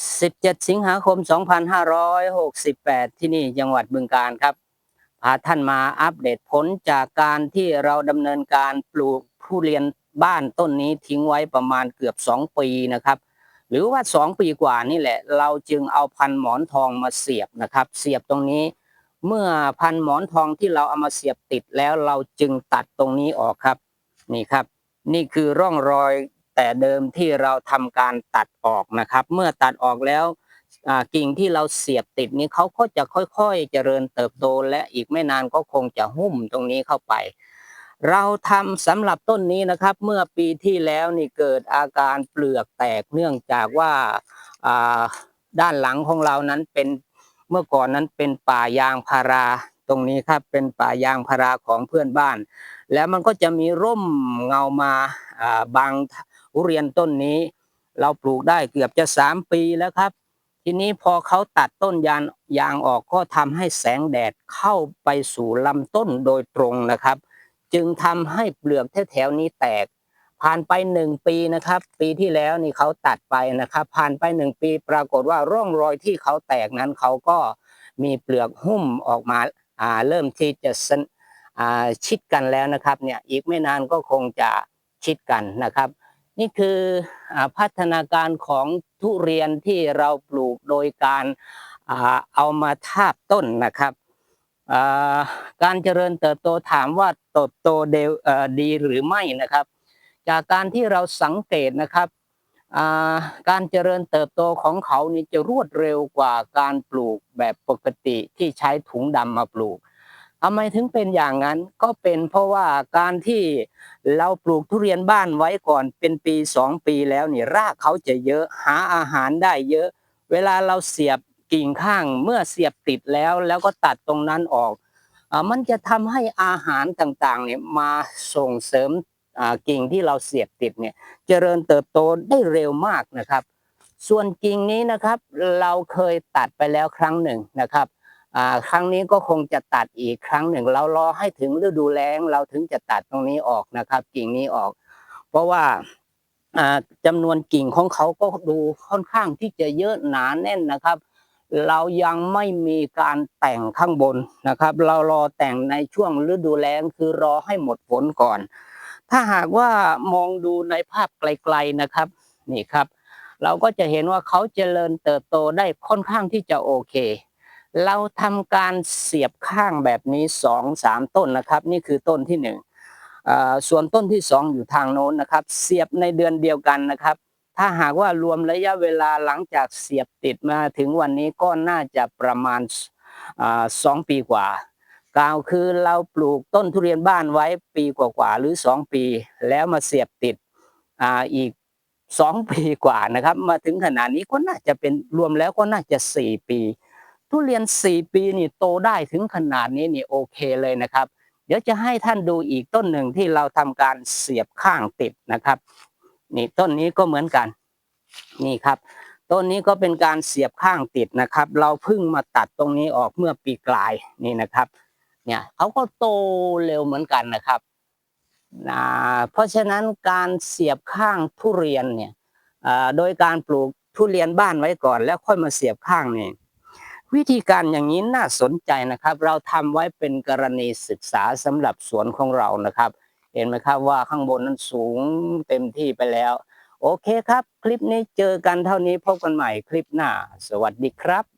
17 สิงหาคม 2568 ที่นี่จังหวัดบึงกาฬครับ พาท่านมาอัปเดตผลจากการที่เราดำเนินการปลูกทุเรียนบ้านต้นนี้ทิ้งไว้ประมาณเกือบ 2 ปีนะครับ หรือว่า 2 ปีกว่านี่แหละ เราจึงเอาพันหมอนทองมาเสียบนะครับ เสียบตรงนี้ เมื่อพันหมอนทองที่เราเอามาเสียบติดแล้วเราจึงตัดตรงนี้ออกครับ นี่ครับ นี่คือร่องรอย แต่เดิมที่เราทำการตัดออกนะครับ เมื่อตัดออกแล้วกิ่งที่เราเสียบติดนี้เขาก็จะค่อยๆ เจริญเติบโตและอีกไม่นานก็คงจะหุ้มตรงนี้เข้าไป เราทำสำหรับต้นนี้นะครับ เมื่อปีที่แล้วนี่เกิดอาการเปลือกแตกเนื่องจากว่าด้านหลังของเรานั้นเป็นเมื่อก่อนนั้นเป็นป่ายางพาราตรงนี้ครับเป็นป่ายางพาราของเพื่อนบ้าน แล้วมันก็จะมีร่มเงามาอ่าบาง ทุเรียนต้นนี้ เราปลูกได้เกือบจะสามปีแล้วครับ ทีนี้พอเขาตัดต้นยางยางออกก็ทำให้แสงแดดเข้าไปสู่ลำต้นโดยตรงนะครับ จึงทำให้เปลือกแถวๆนี้แตก ผ่านไปหนึ่งปีนะครับ ปีที่แล้วนี่เขาตัดไปนะครับ ผ่านไปหนึ่งปีปรากฏว่าร่องรอยที่เขาแตกนั้นเขาก็มีเปลือกหุ้มออกมาอ่าเริ่มที่จะสนอ่าชิดกันแล้วนะครับเนี่ยอีกไม่นานก็คงจะชิดกันนะครับ นี่คือพัฒนาการของทุเรียนที่เราปลูกโดยการเอามาทาบต้นนะครับการเจริญเติบโตถามว่าเติบโตเดดีหรือไม่นะครับ จากการที่เราสังเกตนะครับการเจริญเติบโตของเขานี่จะรวดเร็วกว่าการปลูกแบบปกติที่ใช้ถุงดำมาปลูก ทำไมถึงเป็นอย่างนั้นก็เป็นเพราะว่าการที่เราปลูกทุเรียนบ้านไว้ก่อนเป็นปีสองปีแล้วนี่รากเขาจะเยอะหาอาหารได้เยอะ เวลาเราเสียบกิ่งข้างเมื่อเสียบติดแล้วแล้วก็ตัดตรงนั้นออกอมันจะทำให้อาหารต่างๆเนี่ยมาส่งเสริมกิ่งที่เราเสียบติดเนี่ยเจริญเติบโตได้เร็วมากนะครับ ส่วนกิ่งนี้นะครับ เราเคยตัดไปแล้วครั้งหนึ่งนะครับ ครั้งนี้ก็คงจะตัดอีกครั้งหนึ่ง เรารอให้ถึงฤดูแล้งเราถึงจะตัดตรงนี้ออกนะครับกิ่งนี้ออก เพราะว่าอ่าจำนวนกิ่งของเขาก็ดูค่อนข้างที่จะเยอะหนาแน่นนะครับ เรายังไม่มีการแต่งข้างบนนะครับ เรารอแต่งในช่วงฤดูแล้งคือรอให้หมดฝนก่อน ถ้าหากว่ามองดูในภาพไกลๆนะครับนี่ครับ เราก็จะเห็นว่าเขาเจริญเติบโตได้ค่อนข้างที่จะโอเค เราทำการเสียบข้างแบบนี้สองสามต้นนะครับ นี่คือต้นที่หนึ่งส่วนต้นที่สองอยู่ทางโน้นนะครับ เสียบในเดือนเดียวกันนะครับ ถ้าหากว่ารวมระยะเวลาหลังจากเสียบติดมาถึงวันนี้ก็น่าจะประมาณสองปีกว่ากล่าวคือเราปลูกต้นทุเรียนบ้านไว้ปีกว่าๆหรือสองปี แล้วมาเสียบติดออีกสองปีกว่านะครับ มาถึงขนาดนี้ก็น่าจะเป็นรวมแล้วก็น่าจะสี่ปี ทุเรียนสี่ปีนี่โตได้ถึงขนาดนี้นี่โอเคเลยนะครับ เดี๋ยวจะให้ท่านดูอีกต้นหนึ่งที่เราทำการเสียบข้างติดนะครับ นี่ต้นนี้ก็เหมือนกัน นี่ครับต้นนี้ก็เป็นการเสียบข้างติดนะครับ เราเพิ่งมาตัดตรงนี้ออกเมื่อปีกลายนี่นะครับ เนี่ยเขาก็โตเร็วเหมือนกันนะครับอ่าเพราะฉะนั้นการเสียบข้างทุเรียนเนี่ยอ่าโดยการปลูกทุเรียนบ้านไว้ก่อน แล้วค่อยมาเสียบข้างนี่ วิธีการอย่างนี้น่าสนใจนะครับ เราทำไว้เป็นกรณีศึกษาสำหรับสวนของเรานะครับ เห็นไหมครับว่าข้างบนนั้นสูงเต็มที่ไปแล้ว โอเคครับ คลิปนี้เจอกันเท่านี้พบกันใหม่คลิปหน้า สวัสดีครับ